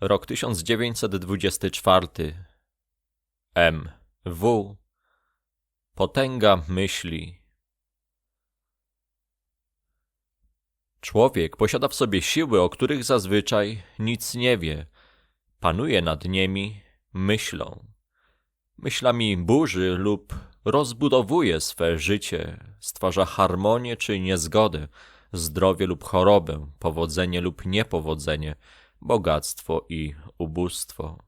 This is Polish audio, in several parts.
Rok 1924. M. W. Potęga myśli. Człowiek posiada w sobie siły, o których zazwyczaj nic nie wie. Panuje nad nimi myślą. Myślami burzy lub rozbudowuje swe życie, stwarza harmonię czy niezgodę, zdrowie lub chorobę, powodzenie lub niepowodzenie, bogactwo i ubóstwo.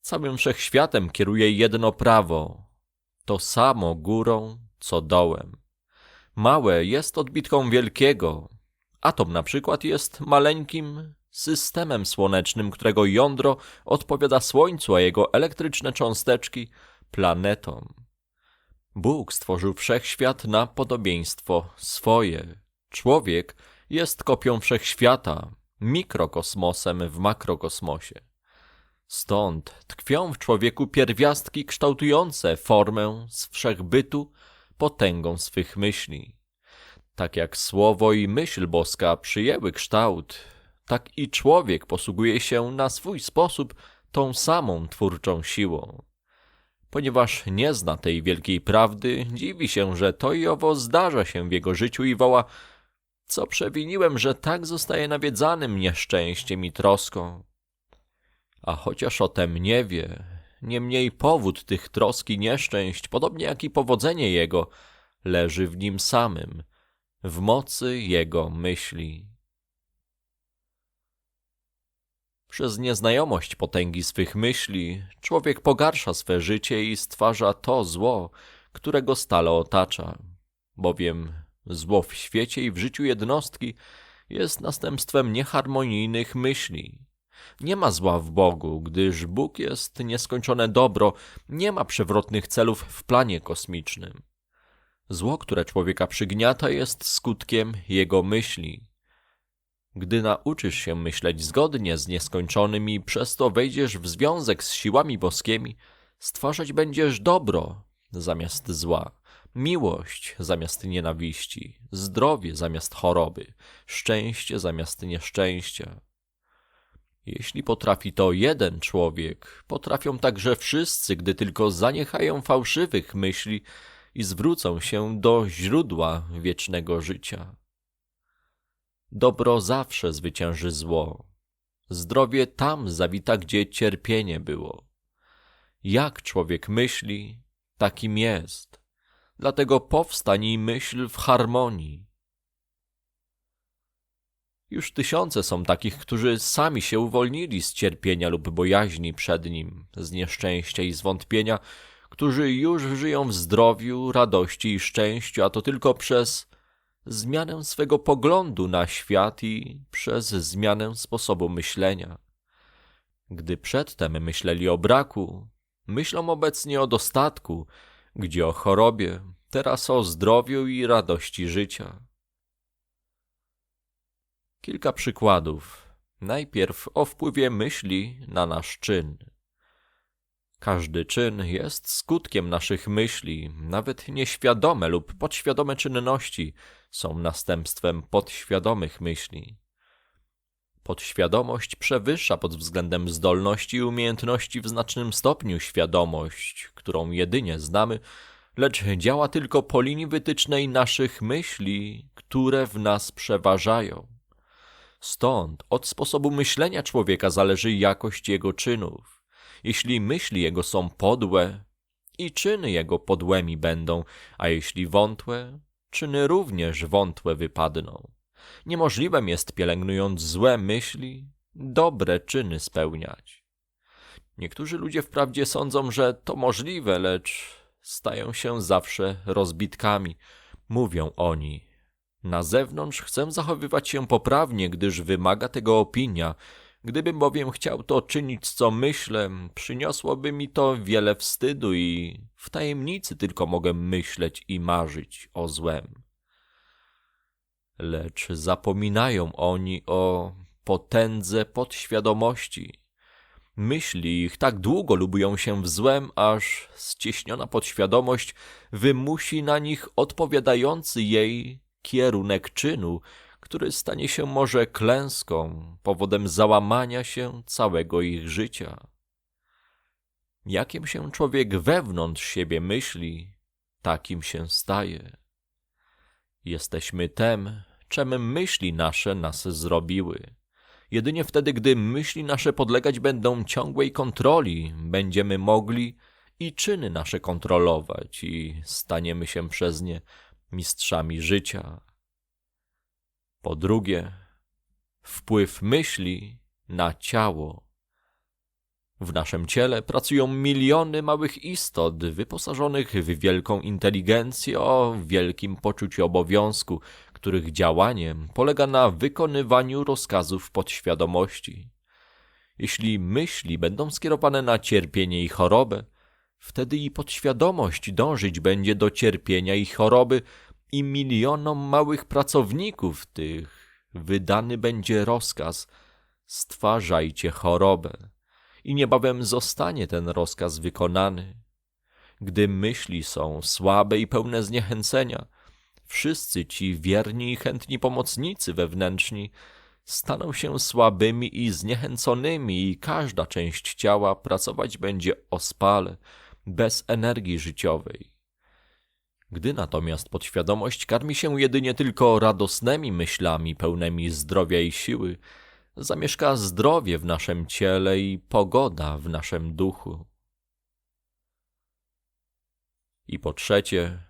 Całym wszechświatem kieruje jedno prawo, to samo górą, co dołem. Małe jest odbitką wielkiego. Atom na przykład jest maleńkim systemem słonecznym, którego jądro odpowiada Słońcu, a jego elektryczne cząsteczki planetom. Bóg stworzył wszechświat na podobieństwo swoje. Człowiek jest kopią wszechświata, mikrokosmosem w makrokosmosie. Stąd tkwią w człowieku pierwiastki kształtujące formę z wszechbytu potęgą swych myśli. Tak jak słowo i myśl boska przyjęły kształt, tak i człowiek posługuje się na swój sposób tą samą twórczą siłą. Ponieważ nie zna tej wielkiej prawdy, dziwi się, że to i owo zdarza się w jego życiu i woła co przewiniłem, że tak zostaje nawiedzanym nieszczęściem i troską. A chociaż o tem nie wie, niemniej powód tych trosk i nieszczęść, podobnie jak i powodzenie jego, leży w nim samym, w mocy jego myśli. Przez nieznajomość potęgi swych myśli, człowiek pogarsza swe życie i stwarza to zło, które go stale otacza, bowiem Zło w świecie i w życiu jednostki jest następstwem nieharmonijnych myśli. Nie ma zła w Bogu, gdyż Bóg jest nieskończone dobro, nie ma przewrotnych celów w planie kosmicznym. Zło, które człowieka przygniata, jest skutkiem jego myśli. Gdy nauczysz się myśleć zgodnie z nieskończonym i przez to wejdziesz w związek z siłami boskimi, stwarzać będziesz dobro zamiast zła miłość zamiast nienawiści, zdrowie zamiast choroby, szczęście zamiast nieszczęścia. Jeśli potrafi to jeden człowiek, potrafią także wszyscy, gdy tylko zaniechają fałszywych myśli i zwrócą się do źródła wiecznego życia. Dobro zawsze zwycięży zło. Zdrowie tam zawita, gdzie cierpienie było. Jak człowiek myśli, takim jest dlatego powstań myśl w harmonii. Już tysiące są takich, którzy sami się uwolnili z cierpienia lub bojaźni przed nim, z nieszczęścia i zwątpienia, którzy już żyją w zdrowiu, radości i szczęściu, a to tylko przez zmianę swego poglądu na świat i przez zmianę sposobu myślenia. Gdy przedtem myśleli o braku, myślą obecnie o dostatku, gdzie o chorobie, teraz o zdrowiu i radości życia. Kilka przykładów. Najpierw o wpływie myśli na nasz czyn. Każdy czyn jest skutkiem naszych myśli, nawet nieświadome lub podświadome czynności są następstwem podświadomych myśli. Podświadomość przewyższa pod względem zdolności i umiejętności w znacznym stopniu świadomość, którą jedynie znamy, lecz działa tylko po linii wytycznej naszych myśli, które w nas przeważają. Stąd od sposobu myślenia człowieka zależy jakość jego czynów. Jeśli myśli jego są podłe, i czyny jego podłymi będą, a jeśli wątłe, czyny również wątłe wypadną. Niemożliwem jest, pielęgnując złe myśli, dobre czyny spełniać. Niektórzy ludzie wprawdzie sądzą, że to możliwe, lecz stają się zawsze rozbitkami. Mówią oni. Na zewnątrz chcę zachowywać się poprawnie, gdyż wymaga tego opinia. Gdybym bowiem chciał to czynić, co myślę, przyniosłoby mi to wiele wstydu i w tajemnicy tylko mogę myśleć i marzyć o złem lecz zapominają oni o potędze podświadomości. Myśli ich tak długo lubują się w złem, aż ścieśniona podświadomość wymusi na nich odpowiadający jej kierunek czynu, który stanie się może klęską, powodem załamania się całego ich życia. Jakim się człowiek wewnątrz siebie myśli, takim się staje. Jesteśmy tem, czem myśli nasze nas zrobiły. Jedynie wtedy, gdy myśli nasze podlegać będą ciągłej kontroli, będziemy mogli i czyny nasze kontrolować i staniemy się przez nie mistrzami życia. Po drugie, wpływ myśli na ciało. W naszym ciele pracują miliony małych istot wyposażonych w wielką inteligencję o wielkim poczuciu obowiązku, których działaniem polega na wykonywaniu rozkazów podświadomości. Jeśli myśli będą skierowane na cierpienie i chorobę, wtedy i podświadomość dążyć będzie do cierpienia i choroby i milionom małych pracowników tych wydany będzie rozkaz stwarzajcie chorobę i niebawem zostanie ten rozkaz wykonany. Gdy myśli są słabe i pełne zniechęcenia, wszyscy ci wierni i chętni pomocnicy wewnętrzni staną się słabymi i zniechęconymi i każda część ciała pracować będzie ospale, bez energii życiowej. Gdy natomiast podświadomość karmi się jedynie tylko radosnymi myślami pełnymi zdrowia i siły, zamieszka zdrowie w naszym ciele i pogoda w naszym duchu. I po trzecie,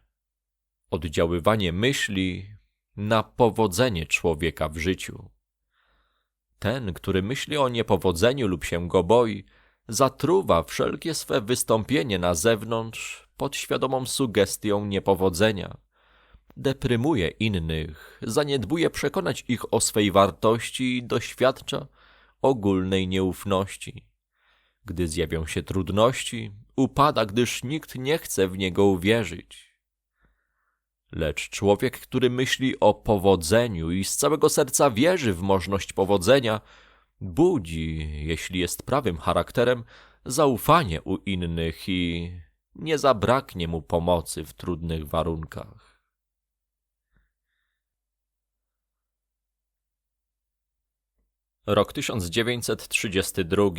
oddziaływanie myśli na powodzenie człowieka w życiu. Ten, który myśli o niepowodzeniu lub się go boi, zatruwa wszelkie swe wystąpienie na zewnątrz podświadomą sugestią niepowodzenia. Deprymuje innych, zaniedbuje przekonać ich o swej wartości i doświadcza ogólnej nieufności. Gdy zjawią się trudności, upada, gdyż nikt nie chce w niego uwierzyć. Lecz człowiek, który myśli o powodzeniu i z całego serca wierzy w możliwość powodzenia, budzi, jeśli jest prawym charakterem, zaufanie u innych i nie zabraknie mu pomocy w trudnych warunkach. Rok 1932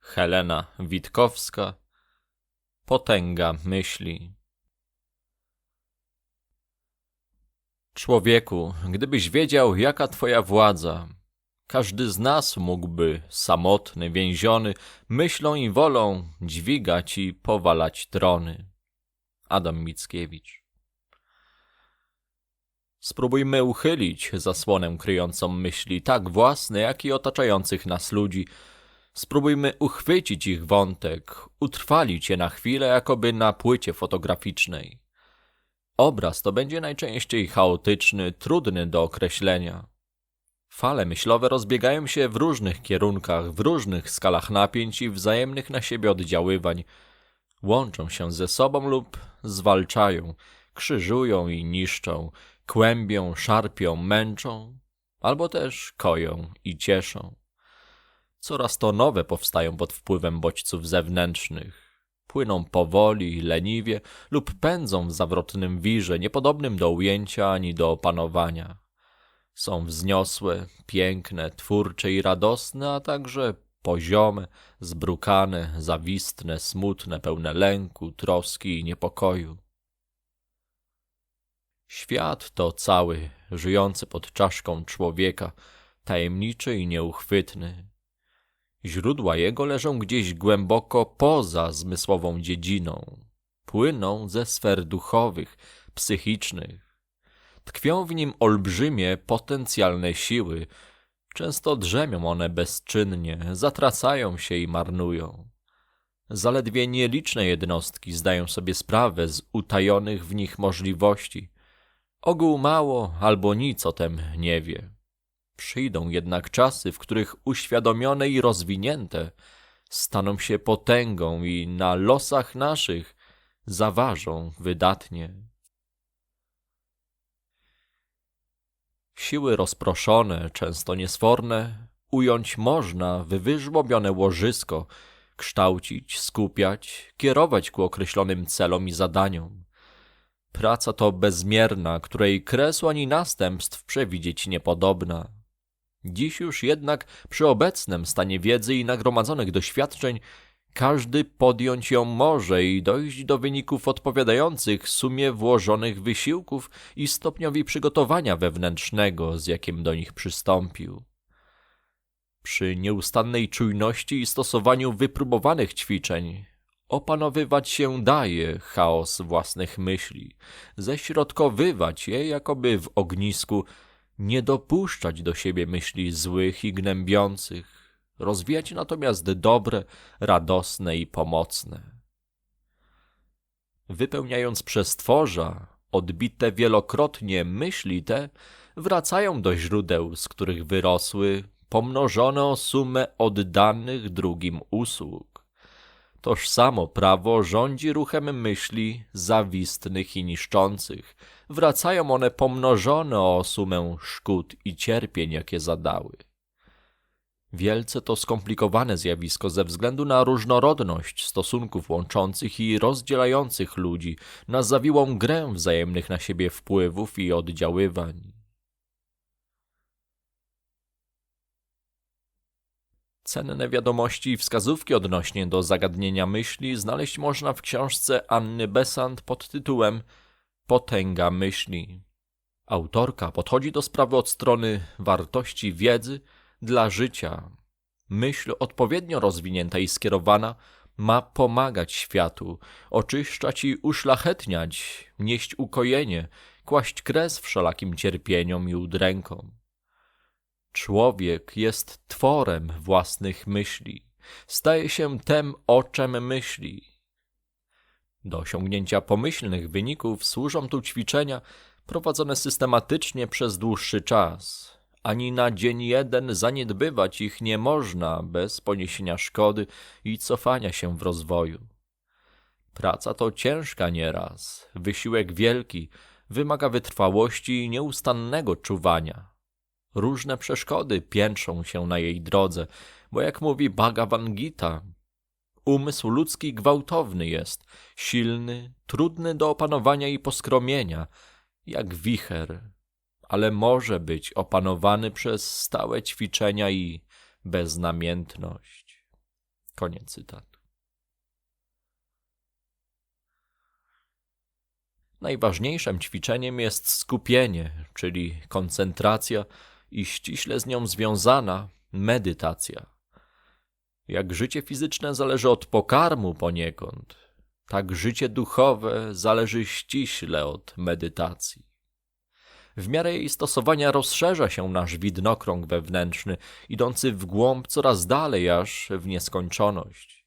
Helena Witkowska. Potęga myśli. Człowieku, gdybyś wiedział, jaka twoja władza, każdy z nas mógłby, samotny, więziony, myślą i wolą dźwigać i powalać trony. Adam Mickiewicz Spróbujmy uchylić zasłonę kryjącą myśli tak własne, jak i otaczających nas ludzi. Spróbujmy uchwycić ich wątek, utrwalić je na chwilę, jakoby na płycie fotograficznej. Obraz to będzie najczęściej chaotyczny, trudny do określenia. Fale myślowe rozbiegają się w różnych kierunkach, w różnych skalach napięć i wzajemnych na siebie oddziaływań. Łączą się ze sobą lub zwalczają, krzyżują i niszczą, kłębią, szarpią, męczą, albo też koją i cieszą. Coraz to nowe powstają pod wpływem bodźców zewnętrznych. Płyną powoli, leniwie lub pędzą w zawrotnym wirze, niepodobnym do ujęcia ani do opanowania. Są wzniosłe, piękne, twórcze i radosne, a także poziome, zbrukane, zawistne, smutne, pełne lęku, troski i niepokoju. Świat to cały, żyjący pod czaszką człowieka, tajemniczy i nieuchwytny. Źródła jego leżą gdzieś głęboko poza zmysłową dziedziną. Płyną ze sfer duchowych, psychicznych. Tkwią w nim olbrzymie potencjalne siły. Często drzemią one bezczynnie, zatracają się i marnują. Zaledwie nieliczne jednostki zdają sobie sprawę z utajonych w nich możliwości. Ogół mało albo nic o tem nie wie. Przyjdą jednak czasy, w których uświadomione i rozwinięte staną się potęgą i na losach naszych zaważą wydatnie. Siły rozproszone, często niesforne, ująć można w wyżłobione łożysko, kształcić, skupiać, kierować ku określonym celom i zadaniom. Praca to bezmierna, której kresu ani następstw przewidzieć niepodobna. Dziś już jednak przy obecnym stanie wiedzy i nagromadzonych doświadczeń każdy podjąć ją może i dojść do wyników odpowiadających sumie włożonych wysiłków i stopniowi przygotowania wewnętrznego, z jakim do nich przystąpił. Przy nieustannej czujności i stosowaniu wypróbowanych ćwiczeń opanowywać się daje chaos własnych myśli, ześrodkowywać je jakoby w ognisku, nie dopuszczać do siebie myśli złych i gnębiących, rozwijać natomiast dobre, radosne i pomocne. Wypełniając przestworza, odbite wielokrotnie myśli te wracają do źródeł, z których wyrosły, pomnożone o sumę oddanych drugim usług. Toż samo prawo rządzi ruchem myśli zawistnych i niszczących. Wracają one pomnożone o sumę szkód i cierpień, jakie zadały. Wielce to skomplikowane zjawisko ze względu na różnorodność stosunków łączących i rozdzielających ludzi, na zawiłą grę wzajemnych na siebie wpływów i oddziaływań. Cenne wiadomości i wskazówki odnośnie do zagadnienia myśli znaleźć można w książce Anny Besant pod tytułem Potęga myśli. Autorka podchodzi do sprawy od strony wartości wiedzy dla życia. Myśl odpowiednio rozwinięta i skierowana ma pomagać światu, oczyszczać i uszlachetniać, nieść ukojenie, kłaść kres wszelakim cierpieniom i udrękom. Człowiek jest tworem własnych myśli, staje się tem, o czym myśli. Do osiągnięcia pomyślnych wyników służą tu ćwiczenia prowadzone systematycznie przez dłuższy czas. Ani na dzień jeden zaniedbywać ich nie można bez poniesienia szkody i cofania się w rozwoju. Praca to ciężka nieraz, wysiłek wielki, wymaga wytrwałości i nieustannego czuwania. Różne przeszkody piętrzą się na jej drodze, bo jak mówi Bhagavan Gita, umysł ludzki gwałtowny jest, silny, trudny do opanowania i poskromienia, jak wicher, ale może być opanowany przez stałe ćwiczenia i beznamiętność. Koniec cytatu. Najważniejszym ćwiczeniem jest skupienie, czyli koncentracja i ściśle z nią związana medytacja. Jak życie fizyczne zależy od pokarmu poniekąd, tak życie duchowe zależy ściśle od medytacji. W miarę jej stosowania rozszerza się nasz widnokrąg wewnętrzny, idący w głąb coraz dalej, aż w nieskończoność.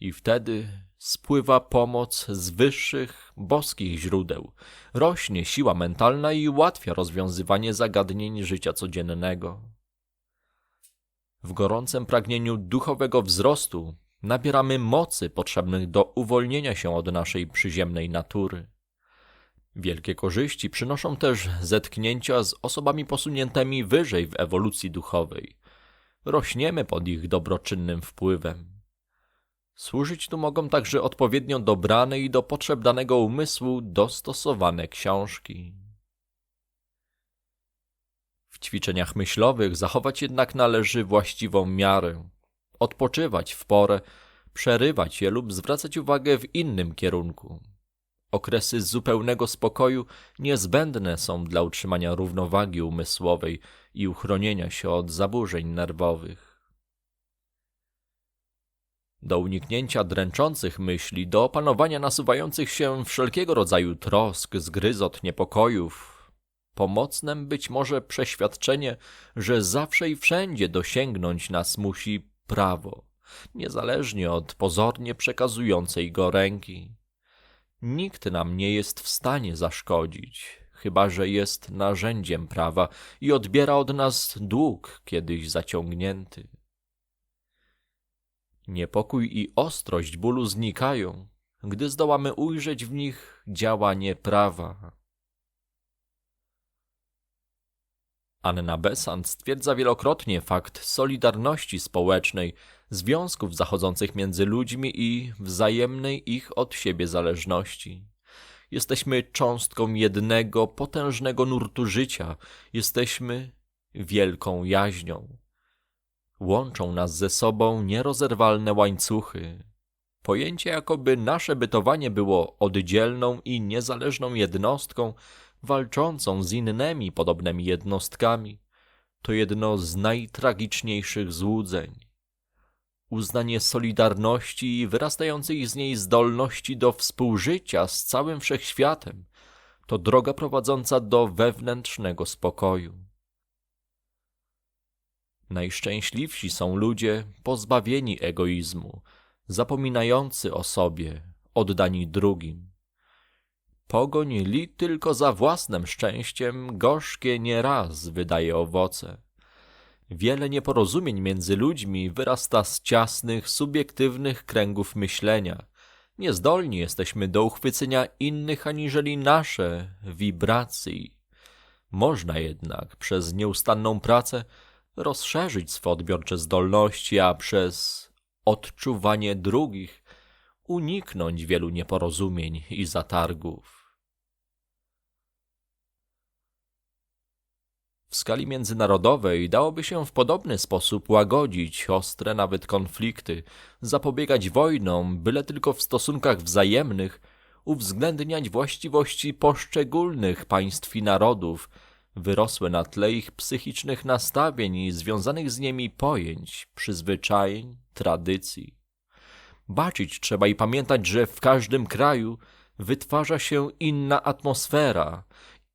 I wtedy spływa pomoc z wyższych, boskich źródeł, rośnie siła mentalna i ułatwia rozwiązywanie zagadnień życia codziennego. W gorącym pragnieniu duchowego wzrostu nabieramy mocy potrzebnych do uwolnienia się od naszej przyziemnej natury. Wielkie korzyści przynoszą też zetknięcia z osobami posuniętymi wyżej w ewolucji duchowej. Rośniemy pod ich dobroczynnym wpływem. Służyć tu mogą także odpowiednio dobrane i do potrzeb danego umysłu dostosowane książki. W ćwiczeniach myślowych zachować jednak należy właściwą miarę, odpoczywać w porę, przerywać je lub zwracać uwagę w innym kierunku. Okresy zupełnego spokoju niezbędne są dla utrzymania równowagi umysłowej i uchronienia się od zaburzeń nerwowych. Do uniknięcia dręczących myśli, do opanowania nasuwających się wszelkiego rodzaju trosk, zgryzot, niepokojów, pomocnem być może przeświadczenie, że zawsze i wszędzie dosięgnąć nas musi prawo, niezależnie od pozornie przekazującej go ręki. Nikt nam nie jest w stanie zaszkodzić, chyba że jest narzędziem prawa i odbiera od nas dług kiedyś zaciągnięty. Niepokój i ostrość bólu znikają, gdy zdołamy ujrzeć w nich działanie prawa. Anna Besant stwierdza wielokrotnie fakt solidarności społecznej, związków zachodzących między ludźmi i wzajemnej ich od siebie zależności. Jesteśmy cząstką jednego potężnego nurtu życia. Jesteśmy wielką jaźnią. Łączą nas ze sobą nierozerwalne łańcuchy. Pojęcie, jakoby nasze bytowanie było oddzielną i niezależną jednostką, walczącą z innymi podobnymi jednostkami, to jedno z najtragiczniejszych złudzeń. Uznanie solidarności i wyrastającej z niej zdolności do współżycia z całym wszechświatem to droga prowadząca do wewnętrznego spokoju. Najszczęśliwsi są ludzie pozbawieni egoizmu, zapominający o sobie, oddani drugim. Pogoń li tylko za własnym szczęściem gorzkie nieraz wydaje owoce. Wiele nieporozumień między ludźmi wyrasta z ciasnych, subiektywnych kręgów myślenia. Niezdolni jesteśmy do uchwycenia innych aniżeli nasze wibracji. Można jednak przez nieustanną pracę rozszerzyć swe odbiorcze zdolności, a przez odczuwanie drugich uniknąć wielu nieporozumień i zatargów. W skali międzynarodowej dałoby się w podobny sposób łagodzić ostre nawet konflikty, zapobiegać wojnom, byle tylko w stosunkach wzajemnych uwzględniać właściwości poszczególnych państw i narodów, wyrosłe na tle ich psychicznych nastawień i związanych z nimi pojęć, przyzwyczajeń, tradycji. Baczyć trzeba i pamiętać, że w każdym kraju wytwarza się inna atmosfera,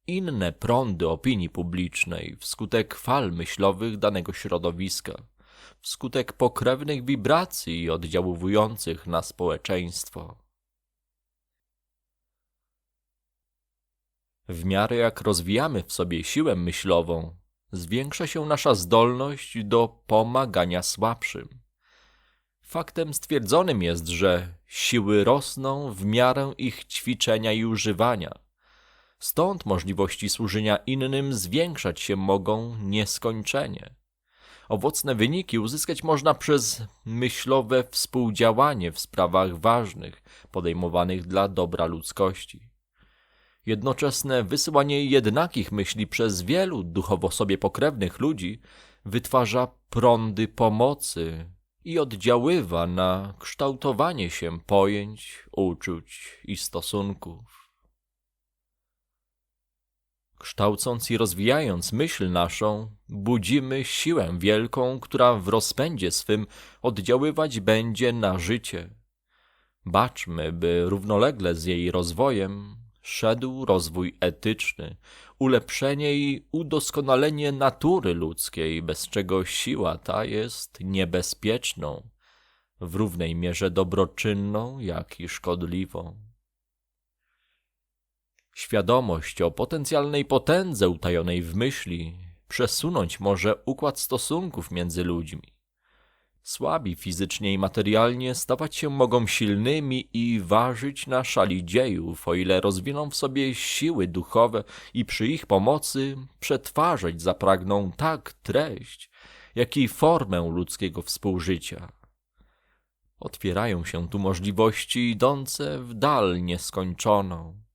inne prądy opinii publicznej wskutek fal myślowych danego środowiska, wskutek pokrewnych wibracji oddziaływujących na społeczeństwo. W miarę jak rozwijamy w sobie siłę myślową, zwiększa się nasza zdolność do pomagania słabszym. Faktem stwierdzonym jest, że siły rosną w miarę ich ćwiczenia i używania. Stąd możliwości służenia innym zwiększać się mogą nieskończenie. Owocne wyniki uzyskać można przez myślowe współdziałanie w sprawach ważnych, podejmowanych dla dobra ludzkości. Jednoczesne wysyłanie jednakich myśli przez wielu duchowo sobie pokrewnych ludzi wytwarza prądy pomocy i oddziaływa na kształtowanie się pojęć, uczuć i stosunków. Kształcąc i rozwijając myśl naszą, budzimy siłę wielką, która w rozpędzie swym oddziaływać będzie na życie. Baczmy, by równolegle z jej rozwojem szedł rozwój etyczny, ulepszenie i udoskonalenie natury ludzkiej, bez czego siła ta jest niebezpieczną, w równej mierze dobroczynną, jak i szkodliwą. Świadomość o potencjalnej potędze utajonej w myśli przesunąć może układ stosunków między ludźmi. Słabi fizycznie i materialnie stawać się mogą silnymi i ważyć na szali dziejów, o ile rozwiną w sobie siły duchowe i przy ich pomocy przetwarzać zapragną tak treść, jak i formę ludzkiego współżycia. Otwierają się tu możliwości idące w dal nieskończoną.